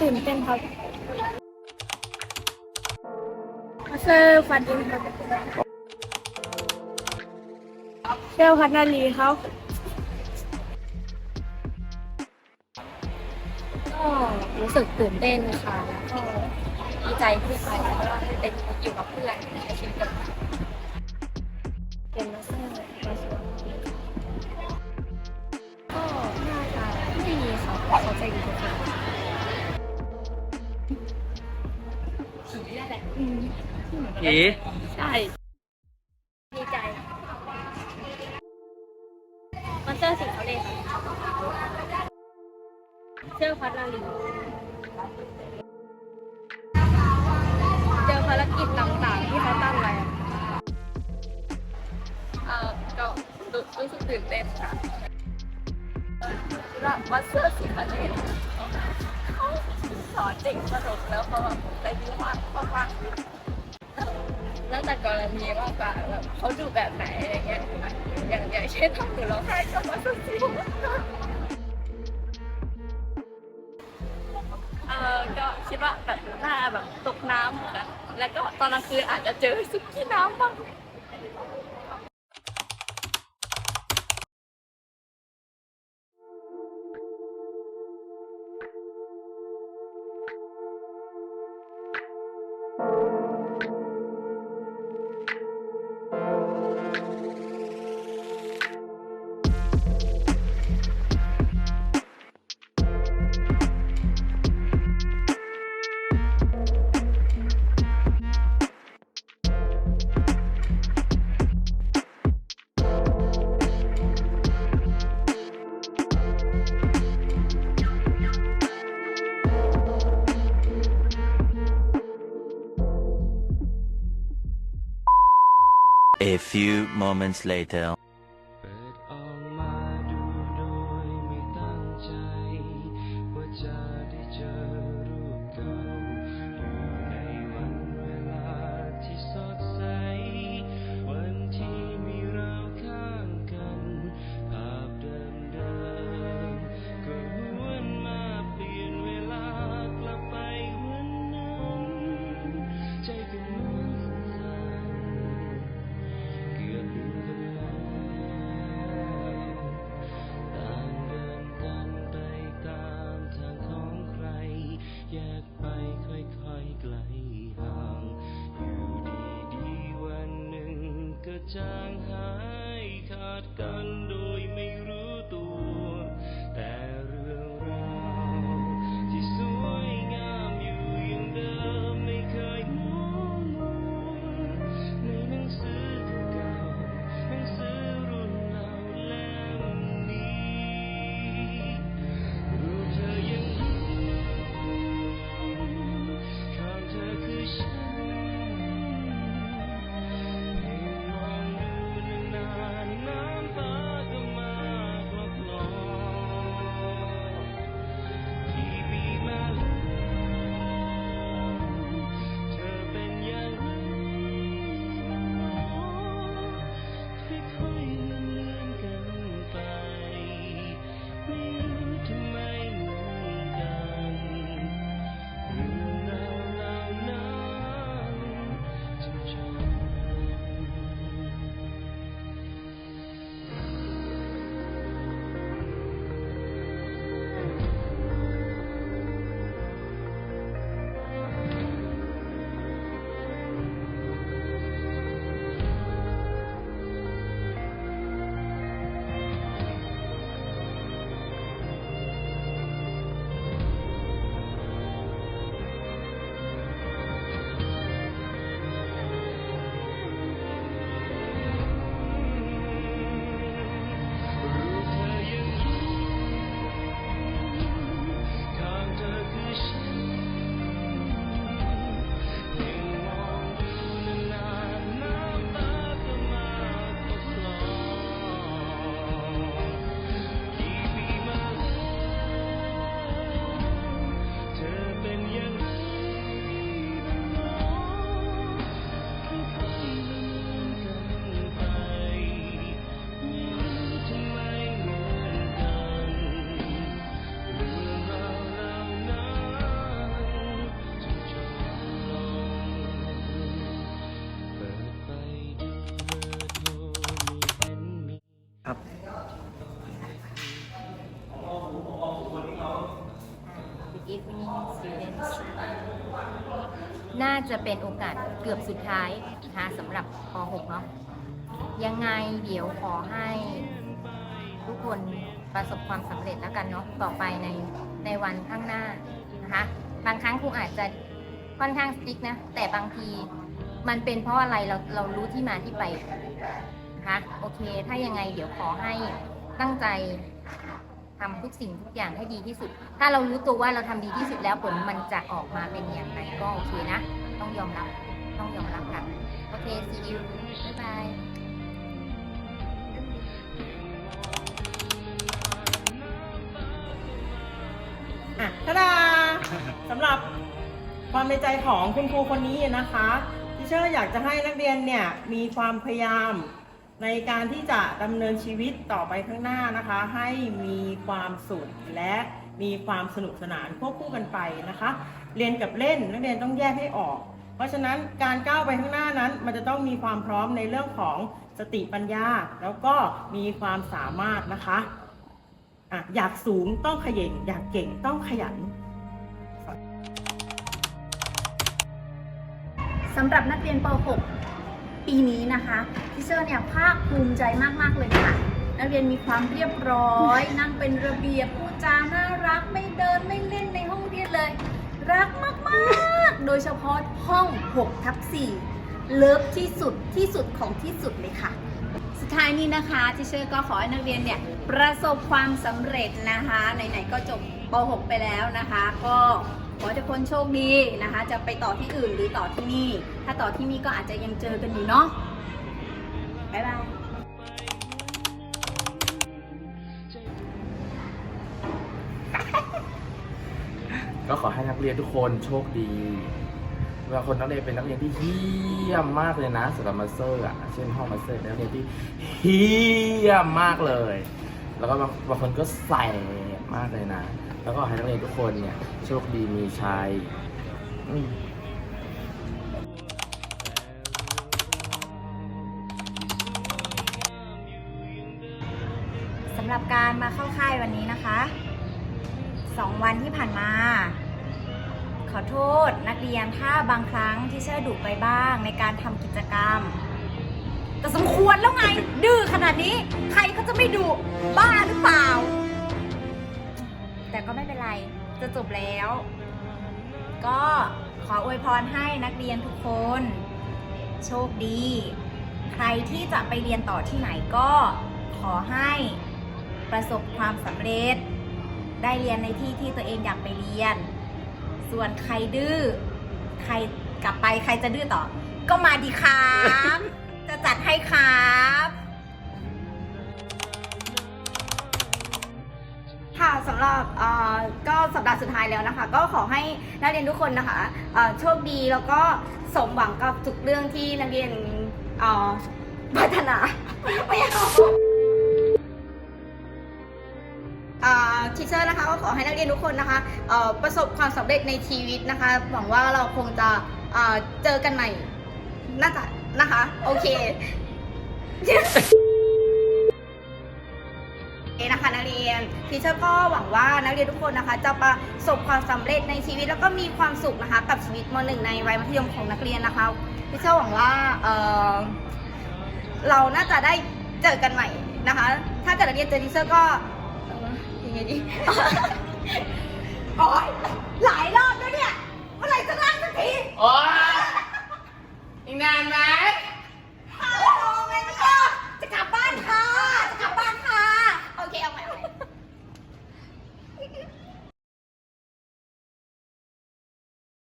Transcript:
ตื่นเต้นครับมาเซอร์ฟันดินครับเชลพัฒนาลีครับก็รู้สึกตื่นเต้นค่ะแล้วก็ดีใจที่ไปแล้วก็ได้เป็นอยู่กับเพื่อนใช้ชีวิตกับเป็นมาสเตอร์มาสเตอร์ก็น่าจะไม่มีค่ะเขาใจดีทุกคน ผีใช่ดีใจมาสเตอร์สิงเขาเลยค่ะเชื่อพัฒนาลีเจอภารกิจต่างๆที่เขาตั้งไว้อะเอ่อก็รู้รู้สึกตื่นเต้นค่ะรับวัสเซอร์สิคะเนตเขาสอนเด็กสนุกแล้วเขาแบบใจดี กรณีมากกว่าแบบเขาดูแบบไหนอะไรเงี้ยอย่างอย่างเช่นทำหนูร้องไห้กับวัสเซอร์สิเอ่อก็คิดว่าแบบหน้าแบบตกน้ำนแล้วก็ตอนกลางคืนอาจจะเจอซุกี้น้ำบ้าง A few moments later. จางหายขาดกันดู น่าจะเป็นโอกาสเกือบสุดท้ายนะคะสำหรับป .6 เนาะยังไงเดี๋ยวขอให้ทุกคนประสบความสำเร็จแล้วกันเนาะต่อไปในในวันข้างหน้านะคะบางครั้งครูอาจจะค่อนข้างสติ๊กนะ แต่บางทีมันเป็นเพราะอะไรเราเรารู้ที่มาที่ไปนะคะโอเค ถ้ายังไงเดี๋ยวขอให้ตั้งใจ ทำทุกสิ่งทุกอย่างให้ดีที่สุด ถ้าเรารู้ตัวว่าเราทำดีที่สุดแล้วผลมันจะออกมาเป็นอย่างไรก็โอเคนะ ต้องยอมรับ ต้องยอมรับค่ะโอเค see you บ๊ายบายอะทาดาสำหรับความในใจของคุณครูคนนี้นะคะที่เชื่ออยากจะให้นักเรียนเนี่ยมีความพยายาม ในการที่จะดำเนินชีวิตต่อไปข้างหน้านะคะ ให้มีความสุขและมีความสนุกสนานควบคู่กันไปนะคะ เรียนกับเล่นนักเรียนต้องแยกให้ออก เพราะฉะนั้นการก้าวไปข้างหน้านั้น มันจะต้องมีความพร้อมในเรื่องของสติปัญญา แล้วก็มีความสามารถนะคะอะอยากสูงต้องขย่งอยากเก่งต้องขยันสำหรับนักเรียนป .6 ปีนี้นะคะทิเชอร์เนี่ยภาคภูมิใจมากๆเลยค่ะ นักเรียนมีความเรียบร้อย นั่งเป็นระเบียบพูดจาน่ารักไม่เดินไม่เล่นในห้องเรียนเลย รักมากๆ โดยเฉพาะห้อง6ทับ4เลิฟที่สุดที่สุดของที่สุดเลยค่ะ สุดท้ายนี้นะคะทิเชอร์ก็ขอให้นักเรียนเนี่ยประสบความสำเร็จนะคะไหนๆก็จบป .6 ไปแล้วนะคะ ก็ อให้คนโชคดีนะคะ จะไปต่อที่อื่นหรือต่อที่นี่ ถ้าต่อที่นี่ก็อาจจะยังเจอกันอยู่เนาะบ๊ายบายก็ขอให้นักเรียนทุกคนโชคดีบางคนนักเรียนเป็นนักเรียนที่เฮี้ยมมากเลยนะสำหรับมาสเตอร์อะเช่นห้องมาสเตอร์เป็นนักเรียนที่เฮี้ยมมากเลย แล้วก็บางคนก็ใส่มากเลยนะ แล้วก็ให้นักเรียนทุกคนเนี่ยโชคดีมีชัยสำหรับการมาเข้าค่ายวันนี้นะคะสองวันที่ผ่านมา ขอโทษนักเรียนถ้าบางครั้งที่เชื่อดุไปบ้างในการทำกิจกรรม แต่สมควรแล้วไง ดื้อขนาดนี้ ใครก็จะไม่ดุบ้าหรือเปล่า ไม่เป็นไร จะจบแล้ว ก็ขออวยพรให้นักเรียนทุกคน โชคดี ใครที่จะไปเรียนต่อที่ไหนก็ขอให้ประสบความสำเร็จ ได้เรียนในที่ที่ตัวเองอยากไปเรียน ส่วนใครดื้อ ใครกลับไปใครจะดื้อต่อ ก็มาดีครับ จะจัดให้ครับ ค่ะสำหรับก็สัปดาห์สุดท้ายแล้วนะคะ ก็ขอให้นักเรียนทุกคนนะคะโชคดีแล้วก็สมหวังกับทุกเรื่องที่นักเรียนพัฒนาไม่เอาทีเชอร์นะคะก็ขอให้นักเรียนทุกคนนะคะประสบความสำเร็จในชีวิตนะคะ หวังว่าเราคงจะเจอกันใหม่น่าจะนะคะ โอเค นะคะนักเรียนทีเชอร์ก็หวังว่านักเรียนทุกคนนะคะ จะประสบความสำเร็จในชีวิตแล้วก็มีความสุขนะคะ กับชีวิตมหนึ่งในวัยมัธยมของนักเรียนนะคะทีเชอร์หวังว่าเออเราน่าจะได้เจอกันใหม่นะคะ ถ้าเกิดนักเรียนเจอทีเชอร์ก็ยังไงดีอ๋อหลายรอบแล้วเนี่ยเมื่อไหร่จะร่างสักทีโอ้ยอีกนานไหม